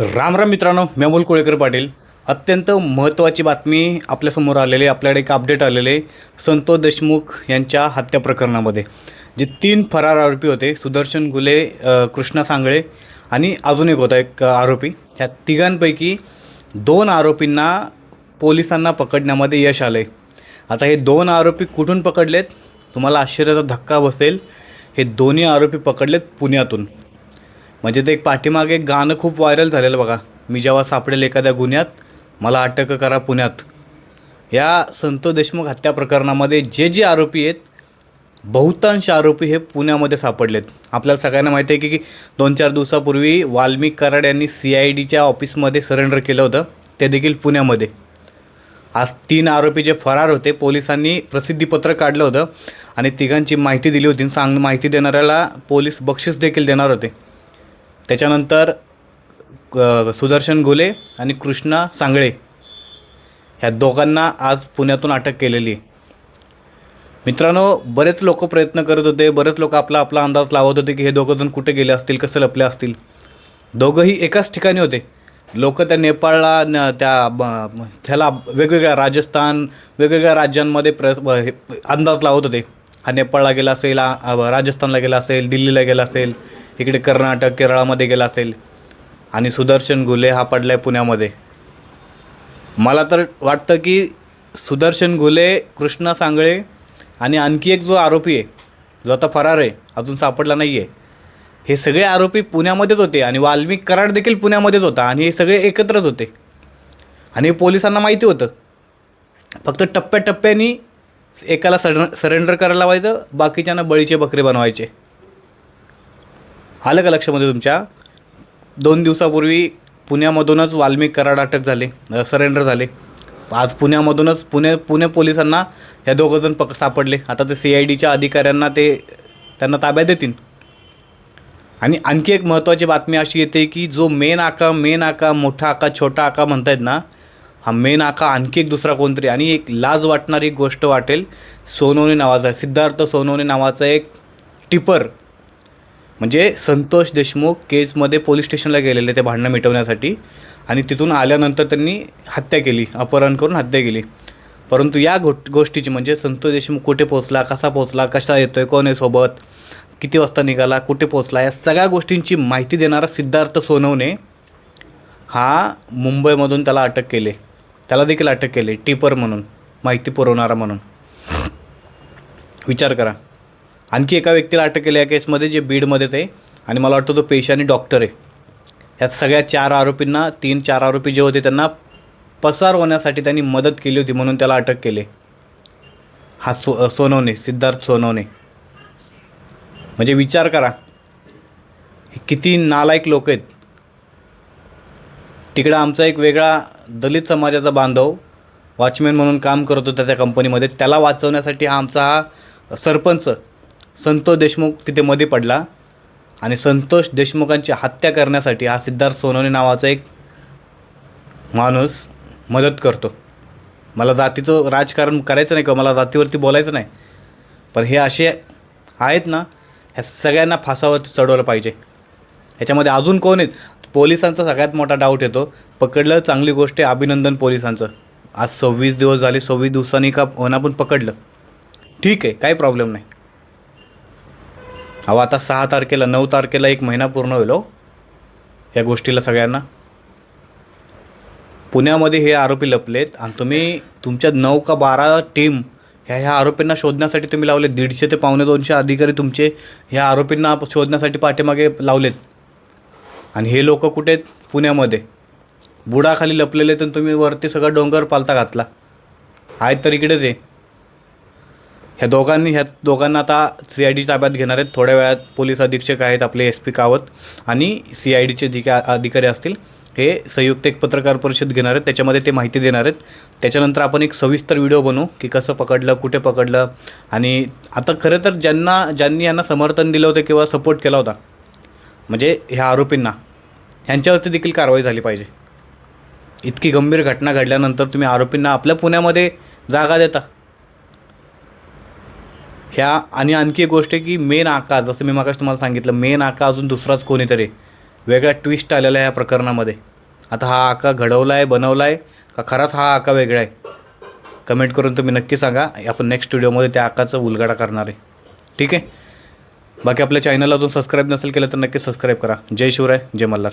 राम राम मित्रांनो मी अमोल कोळेकर पाटील. अत्यंत महत्त्वाची बातमी आपल्यासमोर आलेली आपल्याकडे एक अपडेट आलेले संतोष देशमुख यांच्या हत्या प्रकरणामध्ये. जे तीन फरार आरोपी होते सुदर्शन गुले कृष्णा सांगळे आणि अजून एक होता एक आरोपी. ह्या तिघांपैकी दोन आरोपींना पोलिसांना पकडण्यामध्ये यश आलं आहे आता हे दोन आरोपी कुठून पकडलेत? तुम्हाला आश्चर्याचा धक्का बसेल. हे दोन्ही आरोपी पकडलेत पुण्यातून. म्हणजे ते एक पाठीमागे एक गाणं खूप व्हायरल झालेलं बघा. मी जेव्हा सापडेल एखाद्या गुन्ह्यात मला अटक करा पुण्यात. या संतोष देशमुख हत्या प्रकरणामध्ये जे जे आरोपी आहेत बहुतांश आरोपी हे पुण्यामध्ये सापडलेत. आपल्याला सगळ्यांना माहिती आहे की की दोन चार दिवसापूर्वी वाल्मिक कराड यांनी सी आय डीच्या ऑफिसमध्ये सरेंडर केलं होतं. ते देखील पुण्यामध्ये. आज तीन आरोपी जे फरार होते पोलिसांनी प्रसिद्धीपत्र काढलं होतं आणि तिघांची माहिती दिली होती. सांग माहिती देणाऱ्याला पोलीस बक्षीस देखील देणार होते. त्याच्यानंतर सुदर्शन घुले आणि कृष्णा सांगळे ह्या दोघांना आज पुण्यातून अटक केलेली. आहे मित्रांनो बरेच लोक प्रयत्न करत होते बरेच लोक आपला आपला अंदाज लावत होते की हे दोघंजण कुठे गेले असतील कसे लपले असतील. दोघंही एकाच ठिकाणी होते. लोक त्या नेपाळला न- त्या त्याला वेगवेगळ्या राजस्थान वेगवेगळ्या राज्यांमध्ये प्र हे- अंदाज लावत होते. हा नेपाळला गेला असेल राजस्थानला गेला असेल दिल्लीला गेला असेल इकडे कर्नाटक केरळामध्ये गेला असेल. आणि सुदर्शन गुले हा पडला आहे पुण्यामध्ये. मला तर वाटतं की सुदर्शन गुले कृष्णा सांगळे आणि आणखी एक जो आरोपी आहे जो आता फरार आहे अजून सापडला नाही आहे हे सगळे आरोपी पुण्यामध्येच होते आणि वाल्मिक कराड देखील पुण्यामध्येच होता आणि हे सगळे एकत्रच होते. आणि पोलिसांना माहिती होतं. फक्त टप्प्याटप्प्याने एकाला सर सरेंडर करायला लावायचं बाकीच्यांना बळीचे बकरे बनवायचे. आलं का लक्षामध्ये तुमच्या? दोन दिवसापूर्वी पुण्यामधूनच वाल्मिक कराड अटक झाले सरेंडर झाले. आज पुण्यामधूनच पुणे पुणे पोलिसांना ह्या दोघंजण पक सापडले. आता ते सी आय डीच्या अधिकाऱ्यांना ते त्यांना ताब्यात देतील. आणि आणखी एक महत्त्वाची बातमी अशी येते की जो मेन आका मेन आका मोठा आका छोटा आका म्हणतायत ना हा मेन आका आणखी एक दुसरा कोणतरी. आणि एक लाज वाटणारी गोष्ट वाटेल सोनोनी नावाचा सिद्धार्थ सोनोनी नावाचा एक टिपर म्हणजे संतोष देशमुख केसमध्ये पोलीस स्टेशनला गेलेले ते भांडणं मिटवण्यासाठी. आणि तिथून आल्यानंतर त्यांनी हत्या केली अपहरण करून हत्या केली. परंतु या गो गोष्टीची म्हणजे संतोष देशमुख कुठे पोचला कसा पोचला कसा आहे कोण आहे सोबत किती वाजता निघाला कुठे पोचला या सगळ्या गोष्टींची माहिती देणारा सिद्धार्थ सोनवणे हा मुंबईमधून त्याला अटक केले. त्याला देखील अटक केले टिपर म्हणून माहिती पुरवणारा म्हणून. विचार करा. आणखी एका व्यक्तीला अटक केली या केसमध्ये जे बीडमध्येच आहे. आणि मला वाटतं तो पेशा आणि डॉक्टर आहे. ह्या सगळ्या चार आरोपींना तीन चार आरोपी जे होते त्यांना पसार होण्यासाठी त्यांनी मदत केली होती म्हणून त्याला अटक केली. हा सो सोनवणे सिद्धार्थ सोनवणे. म्हणजे विचार करा. हे किती नालायक लोक आहेत. तिकडं आमचा एक वेगळा दलित समाजाचा बांधव वॉचमॅन म्हणून काम करत होता त्या कंपनीमध्ये. त्याला वाचवण्यासाठी हा आमचा हा सरपंच संतोष देशमुख तिथे मध्ये पडला. आणि संतोष देशमुखांची हत्या करण्यासाठी हा सिद्धार्थ सोनवणे नावाचा एक माणूस मदत करतो. मला जातीचं राजकारण करायचं नाही का? मला जातीवरती बोलायचं नाही. पण हे असे आहेत ना ह्या सगळ्यांना फासावर चढवलं पाहिजे. ह्याच्यामध्ये अजून कोण आहेत? पोलिसांचा सगळ्यात मोठा डाऊट येतो. पकडलं चांगली गोष्ट आहे अभिनंदन पोलिसांचं. आज सव्वीस दिवस झाले सव्वीस दिवसांनी का होणं पण पकडलं? ठीक आहे काही प्रॉब्लेम नाही. अहो आता सहा तारखेला नऊ तारखेला एक महिना पूर्ण होईल हो या गोष्टीला सगळ्यांना. पुण्यामध्ये हे आरोपी लपलेत आणि तुम्ही तुमच्या नऊ का बारा टीम ह्या ह्या आरोपींना शोधण्यासाठी तुम्ही लावले दीडशे ते पावणे दोनशे अधिकारी तुमचे ह्या आरोपींना शोधण्यासाठी पाठीमागे लावलेत. आणि हे लोक कुठे आहेत? पुण्यामध्ये. बुडाखाली लपलेले तर तुम्ही वरती सगळं डोंगर पालता घातला. आहेत तर इकडेच आहे ह्या दोघांनी ह्या दोघांना आता सी आय डी ताब्यात घेणार आहेत. थोड्या वेळात पोलीस अधीक्षक आहेत आपले एस पी कावत आणि सी आय डीचे जे काय अधिकारी असतील हे संयुक्त एक पत्रकार परिषद घेणार आहेत. त्याच्यामध्ये ते माहिती देणार आहेत. त्याच्यानंतर आपण एक सविस्तर व्हिडिओ बनवू की कसं पकडलं कुठे पकडलं आणि आता खरं तर ज्यांना ज्यांनी यांना समर्थन दिलं होतं किंवा सपोर्ट केला होता म्हणजे ह्या आरोपींना ह्यांच्यावरती देखील कारवाई झाली पाहिजे. इतकी गंभीर घटना घडल्यानंतर तुम्ही आरोपींना आपल्या पुण्यामध्ये जागा देता. ह्या आणि आणखी एक गोष्ट आहे की मेन आका जसं मी मागाशी तुम्हाला सांगितलं मेन आका अजून दुसराच कोणीतरी. वेगळा ट्विस्ट आलेला आहे या प्रकरणामध्ये. आता हा आका घडवला आहे बनवला आहे का खराच हा आका वेगळा आहे? कमेंट करून तुम्ही नक्की सांगा. आपण नेक्स्ट व्हिडिओमध्ये त्या आकाचा उलगडा करणार आहे. ठीक आहे? बाकी आपल्या चॅनलला अजून सबस्क्राईब नसेल केलं तर नक्की सबस्क्राईब करा. जय शिवराय जय मल्हार.